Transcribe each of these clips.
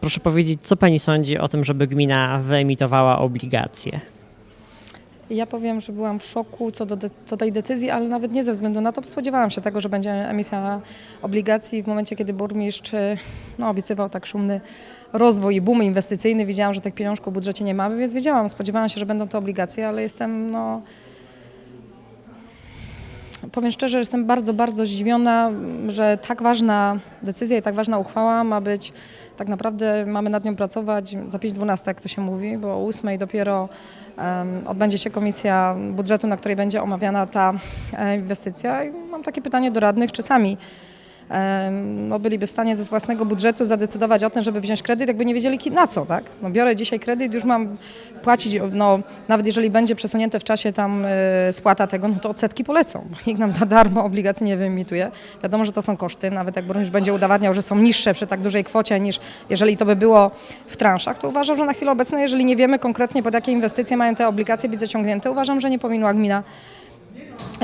Proszę powiedzieć, co pani sądzi o tym, żeby gmina wyemitowała obligacje? Ja powiem, że byłam w szoku co do de- co tej decyzji, ale nawet nie ze względu na to, bo spodziewałam się tego, że będzie emisja obligacji w momencie, kiedy burmistrz y, no, obiecywał tak szumny rozwój i boom inwestycyjny. Wiedziałam, że tych pieniążków w budżecie nie mamy, więc wiedziałam, spodziewałam się, że będą to obligacje, ale jestem no, Powiem szczerze, że jestem bardzo, bardzo zdziwiona, że tak ważna decyzja i tak ważna uchwała ma być, tak naprawdę mamy nad nią pracować za 5.12, jak to się mówi, bo o 8 dopiero um, odbędzie się komisja budżetu, na której będzie omawiana ta e, inwestycja. I mam takie pytanie do radnych, czy sami no, byliby w stanie ze własnego budżetu zadecydować o tym, żeby wziąć kredyt, jakby nie wiedzieli na co, tak? No, biorę dzisiaj kredyt, już mam płacić, no, nawet jeżeli będzie przesunięte w czasie tam e, spłata tego, no to odsetki polecą, bo nikt nam za darmo obligacji nie wyemituje. Wiadomo, że to są koszty, nawet jak burmistrz będzie udowadniał, że są niższe przy tak dużej kwocie niż jeżeli to by było w transzach, to uważam, że na chwilę obecną, jeżeli nie wiemy konkretnie pod jakie inwestycje mają te obligacje być zaciągnięte, uważam, że nie powinna gmina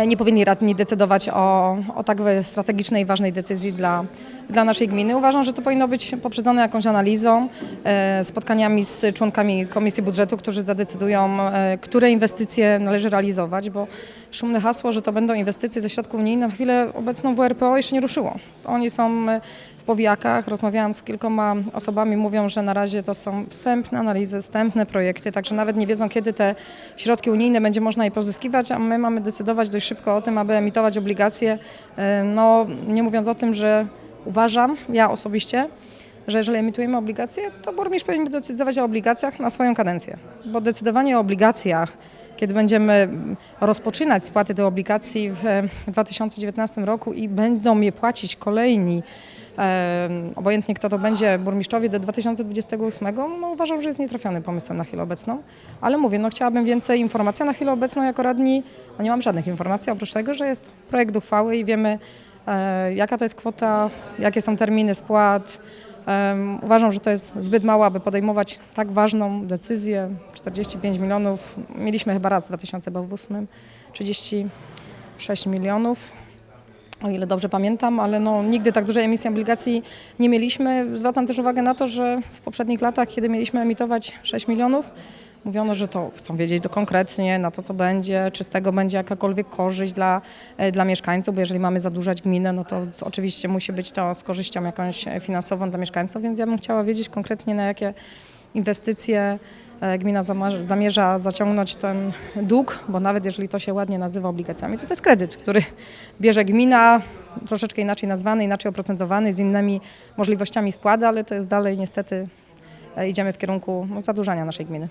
nie powinni radni decydować o, o tak strategicznej i ważnej decyzji dla, dla naszej gminy. Uważam, że to powinno być poprzedzone jakąś analizą, e, spotkaniami z członkami Komisji Budżetu, którzy zadecydują, e, które inwestycje należy realizować, bo szumne hasło, że to będą inwestycje ze środków unijnych, na chwilę obecną WRPO jeszcze nie ruszyło. Oni są e, w powijakach, rozmawiałam z kilkoma osobami, mówią, że na razie to są wstępne analizy, wstępne projekty, także nawet nie wiedzą, kiedy te środki unijne będzie można je pozyskiwać, a my mamy decydować dość szybko o tym, aby emitować obligacje, e, no nie mówiąc o tym, że uważam, ja osobiście, że jeżeli emitujemy obligacje, to burmistrz powinien decydować o obligacjach na swoją kadencję, bo decydowanie o obligacjach kiedy będziemy rozpoczynać spłaty tych obligacji w e, 2019 roku i będą je płacić kolejni, e, obojętnie kto to będzie, burmistrzowie do 2028, no uważam, że jest nietrafionym pomysłem na chwilę obecną. Ale mówię, no chciałabym więcej informacji, na chwilę obecną jako radni no nie mam żadnych informacji, oprócz tego, że jest projekt uchwały i wiemy e, jaka to jest kwota, jakie są terminy spłat. Uważam, że to jest zbyt mało, aby podejmować tak ważną decyzję. 45 milionów, mieliśmy chyba raz w 2008, 36 milionów, o ile dobrze pamiętam, ale no, nigdy tak dużej emisji obligacji nie mieliśmy. Zwracam też uwagę na to, że w poprzednich latach, kiedy mieliśmy emitować 6 milionów, mówiono, że to chcą wiedzieć to konkretnie, na to co będzie, czy z tego będzie jakakolwiek korzyść dla, e, dla mieszkańców, bo jeżeli mamy zadłużać gminę, no to oczywiście musi być to z korzyścią jakąś finansową dla mieszkańców, więc ja bym chciała wiedzieć konkretnie na jakie inwestycje e, gmina zamierza zaciągnąć ten dług, bo nawet jeżeli to się ładnie nazywa obligacjami, to to jest kredyt, który bierze gmina, troszeczkę inaczej nazwany, inaczej oprocentowany, z innymi możliwościami spłady, ale to jest dalej niestety, e, idziemy w kierunku no, zadłużania naszej gminy.